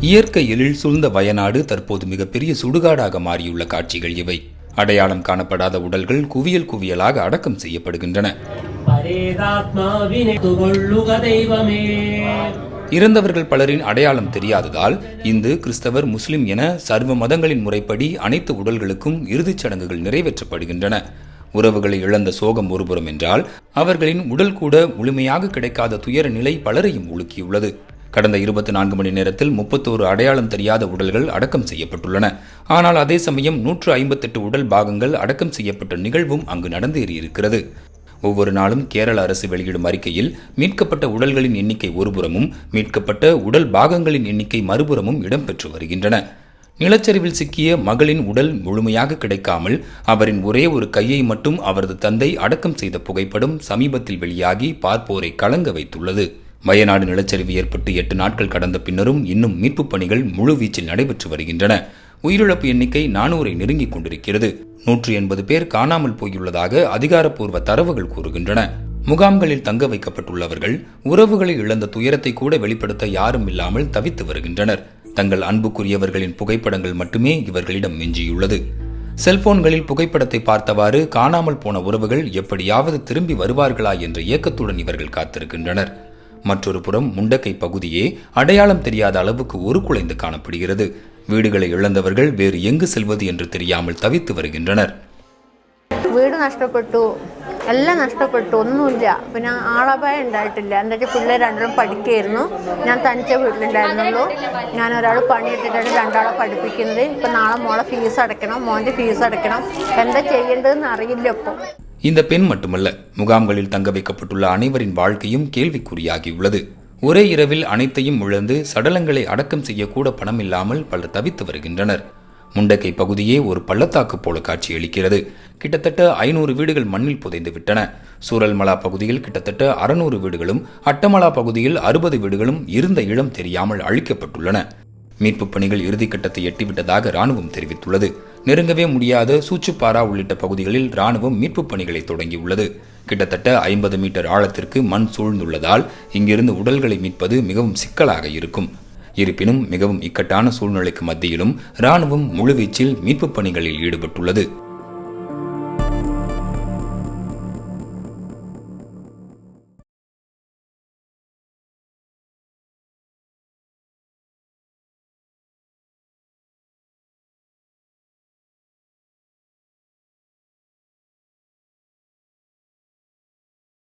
இயற்கை எழில் சூழ்ந்த வயநாடு தற்போது மிகப்பெரிய சுடுகாடாக மாறியுள்ள காட்சிகள் இவை. அடையாளம் காணப்படாத உடல்கள் குவியல் குவியலாக அடக்கம் செய்யப்படுகின்றன. இறந்தவர்கள் பலரின் அடையாளம் தெரியாததால் இந்து கிறிஸ்தவர் முஸ்லிம் என சர்வ மதங்களின் முறைப்படி அனைத்து உடல்களுக்கும் இறுதிச் சடங்குகள் நிறைவேற்றப்படுகின்றன. உறவுகளை இழந்த சோகம் ஒருபுறம் என்றால் அவர்களின் உடல் கூட முழுமையாக கிடைக்காத துயர நிலை பலரையும் உலுக்கியுள்ளது. கடந்த இருபத்தி நான்கு மணி நேரத்தில் முப்பத்தோரு அடையாளம் தெரியாத உடல்கள் அடக்கம் செய்யப்பட்டுள்ளன. ஆனால் அதே சமயம் நூற்று ஐம்பத்தெட்டு உடல் பாகங்கள் அடக்கம் செய்யப்பட்ட நிகழ்வும் அங்கு நடந்தேறியிருக்கிறது. ஒவ்வொரு நாளும் கேரள அரசு வெளியிடும் அறிக்கையில் மீட்கப்பட்ட உடல்களின் எண்ணிக்கை ஒருபுறமும் மீட்கப்பட்ட உடல் பாகங்களின் எண்ணிக்கை மறுபுறமும் இடம்பெற்று வருகின்றன. நிலச்சரிவில் சிக்கிய மகளின் உடல் முழுமையாக கிடைக்காமல் அவரின் ஒரே ஒரு கையை மட்டும் அவரது தந்தை அடக்கம் செய்த புகைப்படம் சமீபத்தில் வெளியாகி பார்ப்போரை கலங்க வைத்துள்ளது. வயநாடு நிலச்சரிவு ஏற்பட்டு எட்டு நாட்கள் கடந்த பின்னரும் இன்னும் மீட்புப் பணிகள் முழுவீச்சில் நடைபெற்று வருகின்றன. உயிரிழப்பு எண்ணிக்கை நானூரை நெருங்கிக் கொண்டிருக்கிறது. நூற்று எண்பது பேர் காணாமல் போயுள்ளதாக அதிகாரப்பூர்வ தரவுகள் கூறுகின்றன. முகாம்களில் தங்க வைக்கப்பட்டுள்ளவர்கள் உறவுகளை இழந்த துயரத்தை கூட வெளிப்படுத்த யாரும் இல்லாமல் தவித்து வருகின்றனர். தங்கள் அன்புக்குரியவர்களின் புகைப்படங்கள் மட்டுமே இவர்களிடம் மிஞ்சியுள்ளது. செல்போன்களில் புகைப்படத்தை பார்த்தவாறு காணாமல் போன உறவுகள் எப்படியாவது திரும்பி வருவார்களா என்ற ஏக்கத்துடன் இவர்கள் காத்திருக்கின்றனர். மற்றொரு புறம் முண்டக்கை பகுதியே அடையாளம் தெரியாத அளவுக்கு உருக்குலைந்து காணப்படுகிறது வீடுகளை இழந்தவர்கள் வேறு எங்கு செல்வது என்று தெரியாமல் தவித்து வருகின்றனர் വീട് നഷ്ടപ്പെട്ടു എല്ലാം നഷ്ടപ്പെട്ടു ഒന്നുമില്ല പിന്നെ ആളപായം ഉണ്ടായിട്ടില്ല എന്താ വെച്ചാൽ പിള്ളേർ രണ്ടും പഠിക്കുകയായിരുന്നു ഞാൻ തനിച്ച വീട്ടിലുണ്ടായിരുന്നുള്ളൂ ഞാൻ ഒരാൾ പണിയെടുത്തിട്ടാണ് രണ്ടാളെ പഠിപ്പിക്കുന്നത് ഇപ്പം നാളെ മോളെ ഫീസ് അടയ്ക്കണം മോൻ്റെ ഫീസ് അടയ്ക്കണം എന്താ ചെയ്യേണ്ടതെന്ന് അറിയില്ല ഇപ്പോൾ இந்த பெண் மட்டுமல்ல முகாம்களில் தங்க வைக்கப்பட்டுள்ள அனைவரின் வாழ்க்கையும் கேள்விக்குறியாகியுள்ளது. ஒரே இரவில் அனைத்தையும் இழந்து சடலங்களை அடக்கம் செய்யக்கூட பணம் இல்லாமல் பலர் தவித்து வருகின்றனர். முண்டக்கை பகுதியே ஒரு பள்ளத்தாக்கு போல காட்சியளிக்கிறது கிட்டத்தட்ட ஐநூறு வீடுகள் மண்ணில் புதைந்து விட்டன. சூரல்மலா பகுதியில் கிட்டத்தட்ட அறுநூறு வீடுகளும் அட்டமலா பகுதியில் அறுபது வீடுகளும் இருந்த இடம் தெரியாமல் அழிக்கப்பட்டுள்ளன. மீட்புப் பணிகள் இறுதிக்கட்டத்தை எட்டிவிட்டதாக ராணுவம் தெரிவித்துள்ளது. நெருங்கவே முடியாத சூச்சுப்பாரா உள்ளிட்ட பகுதிகளில் ராணுவம் மீட்புப் பணிகளை தொடங்கியுள்ளது. கிட்டத்தட்ட ஐம்பது மீட்டர் ஆழத்திற்கு மண் சூழ்ந்துள்ளதால் இங்கிருந்து உடல்களை மீட்பது மிகவும் சிக்கலாக இருக்கும். இருப்பினும் மிகவும் இக்கட்டான சூழ்நிலைக்கு மத்தியிலும் ராணுவம் முழுவீச்சில் மீட்புப் பணிகளில் ஈடுபட்டுள்ளது.